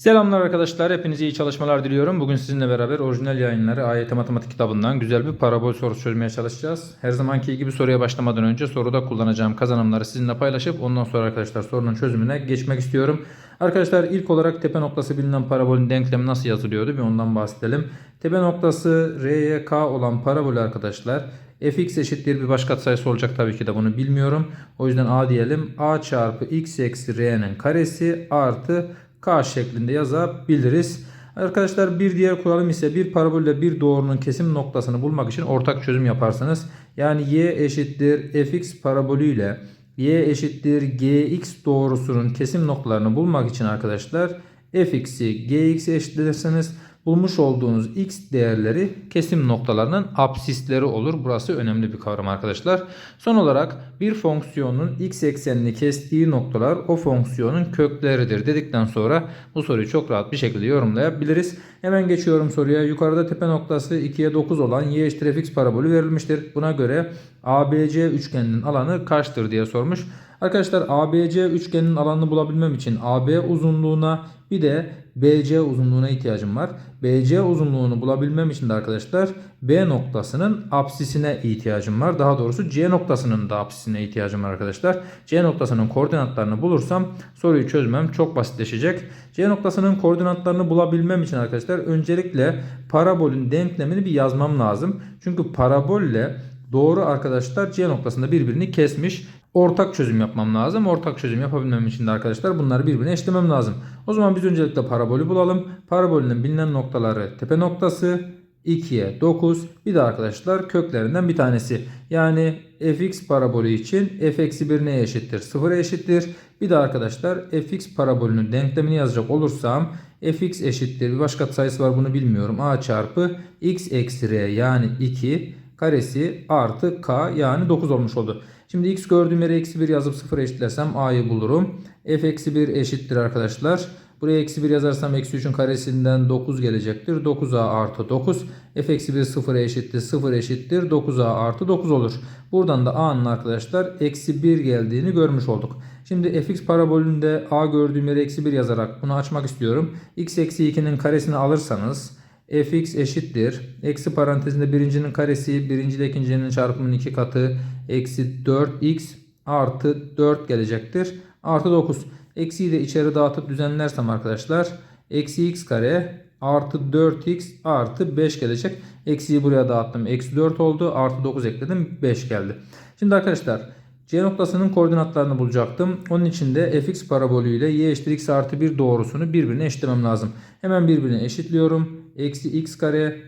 Selamlar arkadaşlar. Hepinize iyi çalışmalar diliyorum. Bugün sizinle beraber orijinal yayınları AYT Matematik kitabından güzel bir parabol sorusu çözmeye çalışacağız. Her zamanki gibi soruya başlamadan önce soruda kullanacağım kazanımları sizinle paylaşıp ondan sonra arkadaşlar sorunun çözümüne geçmek istiyorum. Arkadaşlar ilk olarak tepe noktası bilinen parabolün denklemi nasıl yazılıyordu bir ondan bahsedelim. Tepe noktası R'ye K olan parabol arkadaşlar fx eşittir bir başka sayısı olacak tabii ki de bunu bilmiyorum. O yüzden a diyelim. a çarpı x eksi r'nin karesi artı k şeklinde yazabiliriz. Arkadaşlar bir diğer kuralım ise bir parabolle bir doğrunun kesim noktasını bulmak için ortak çözüm yaparsınız. Yani y eşittir fx parabolüyle y eşittir gx doğrusunun kesim noktalarını bulmak için arkadaşlar fx'i gx'e eşitlerseniz bulmuş olduğunuz x değerleri kesim noktalarının absisleri olur. Burası önemli bir kavram arkadaşlar. Son olarak bir fonksiyonun x eksenini kestiği noktalar o fonksiyonun kökleridir dedikten sonra bu soruyu çok rahat bir şekilde yorumlayabiliriz. Hemen geçiyorum soruya. Yukarıda tepe noktası 2'ye 9 olan y eşittir fx parabolü verilmiştir. Buna göre ABC üçgeninin alanı kaçtır diye sormuş. Arkadaşlar ABC üçgeninin alanını bulabilmem için AB uzunluğuna bir de BC uzunluğuna ihtiyacım var. BC uzunluğunu bulabilmem için de arkadaşlar B noktasının apsisine ihtiyacım var. Daha doğrusu C noktasının da apsisine ihtiyacım var arkadaşlar. C noktasının koordinatlarını bulursam soruyu çözmem çok basitleşecek. C noktasının koordinatlarını bulabilmem için arkadaşlar öncelikle parabolün denklemini bir yazmam lazım. Çünkü parabolle doğru arkadaşlar C noktasında birbirini kesmiş ortak çözüm yapmam lazım. Ortak çözüm yapabilmem için de arkadaşlar bunları birbirine eşlemem lazım. O zaman biz öncelikle parabolü bulalım. Parabolün bilinen noktaları tepe noktası 2'ye 9 bir de arkadaşlar köklerinden bir tanesi. Yani fx parabolü için f eksi 1 neye eşittir? 0'a eşittir. Bir de arkadaşlar fx parabolünün denklemini yazacak olursam fx eşittir bir başka sayısı var bunu bilmiyorum. a çarpı x eksi r yani 2 karesi artı k yani 9 olmuş oldu. Şimdi x gördüğüm yere eksi 1 yazıp 0 eşitlersem a'yı bulurum. f eksi 1 eşittir arkadaşlar. Buraya eksi 1 yazarsam eksi 3'ün karesinden 9 gelecektir. 9a artı 9. f eksi 1 0'a eşittir. 0 eşittir. 9a artı 9 olur. Buradan da a'nın arkadaşlar eksi 1 geldiğini görmüş olduk. Şimdi fx parabolünde a gördüğüm yere eksi 1 yazarak bunu açmak istiyorum. x eksi 2'nin karesini alırsanız fx eşittir. Eksi parantezinde birincinin karesi birinci ile ikincinin çarpımının iki katı eksi 4x artı 4 gelecektir. Artı 9. Eksiyi de içeri dağıtıp düzenlersem arkadaşlar eksi x kare artı 4x artı 5 gelecek. Eksiyi buraya dağıttım. Eksi 4 oldu. Artı 9 ekledim. 5 geldi. Şimdi arkadaşlar C noktasının koordinatlarını bulacaktım. Onun için de fx parabolü ile y eşittir x artı 1 doğrusunu birbirine eşitlemem lazım. Hemen birbirine eşitliyorum. Eksi x kare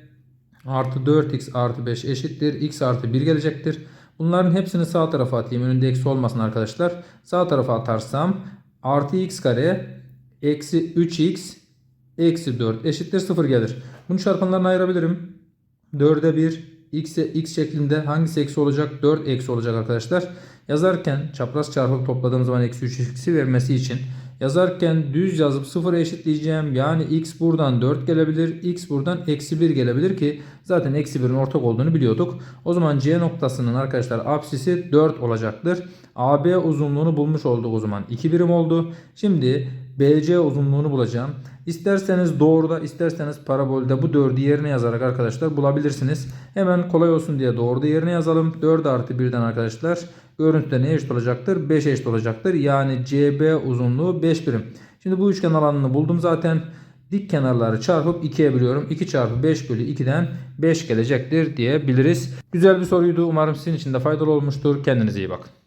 artı 4x artı 5 eşittir. x artı 1 gelecektir. Bunların hepsini sağ tarafa atayım. Önünde eksi olmasın arkadaşlar. Sağ tarafa atarsam artı x kare eksi 3x eksi 4 eşittir 0 gelir. Bunu çarpanlarına ayırabilirim. 4'e 1 x'e x şeklinde hangisi eksi olacak? 4 eksi olacak arkadaşlar. Yazarken çapraz çarpıp topladığım zaman eksi 3 x'i vermesi için yazarken düz yazıp 0'a eşitleyeceğim. Yani x buradan 4 gelebilir. x buradan eksi 1 gelebilir ki zaten eksi 1'in ortak olduğunu biliyorduk. O zaman C noktasının arkadaşlar apsisi 4 olacaktır. AB uzunluğunu bulmuş olduk o zaman. 2 birim oldu. Şimdi BC uzunluğunu bulacağım. İsterseniz doğruda isterseniz parabolde bu 4'ü yerine yazarak arkadaşlar bulabilirsiniz. Hemen kolay olsun diye doğruda yerine yazalım. 4 artı 1'den arkadaşlar görüntüde ne eşit olacaktır? 5 eşit olacaktır. Yani CB uzunluğu 5 birim. Şimdi bu üçgen alanını buldum zaten. Dik kenarları çarpıp 2'ye bölüyorum. 2 çarpı 5 bölü 2'den 5 gelecektir diyebiliriz. Güzel bir soruydu. Umarım sizin için de faydalı olmuştur. Kendinize iyi bakın.